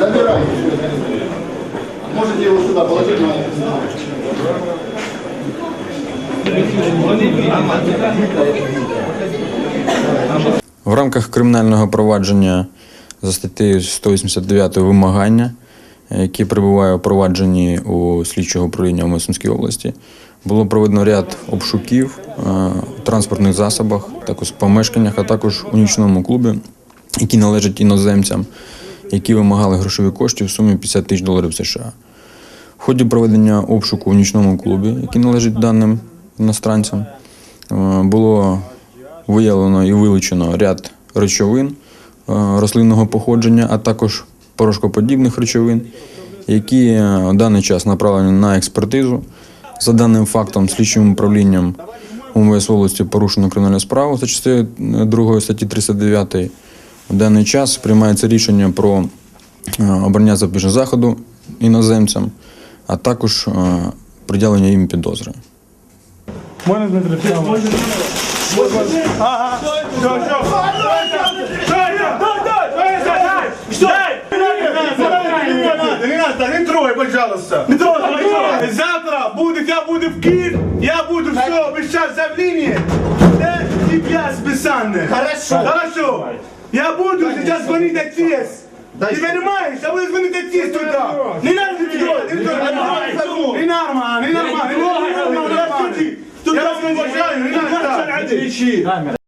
Забирайте. Можете его сюда положить на В рамках кримінального провадження за статтею 189 вимагання, яке перебуває у провадженні у слідчого управління в Мосинській області, було проведено ряд обшуків е, у транспортних засобах, також в помешканнях, а також у нічному клубі, які належать іноземцям, які вимагали грошові кошти в сумі 50 тисяч доларів США. В ході проведення обшуку у нічному клубі, який належить даним іностранцям, е, було виявлено і вилучено ряд речовин е, рослинного походження, а також порошкоподібних речовин, які е, в даний час направлені на експертизу. За даним фактом, слідчим управлінням УМВС області порушено кримінальну справу за частиною 2 статті 309. В даний час приймається рішення про е, обрання запобіжного заходу іноземцям, а також е, приділення їм підозри. Можна Дмитро Ага. Все, все. Не трогай, пожалуйста. Не трогай. Завтра будет, я буду в Киев, я буду все обещать заявление. Это тебя списанное. Хорошо. Хорошо. Я буду сейчас звонить отец. Ты понимаешь? Я буду звонить отец туда. Не надо не трогай, не нормально, не нормально. Я вас уважаю, не надо.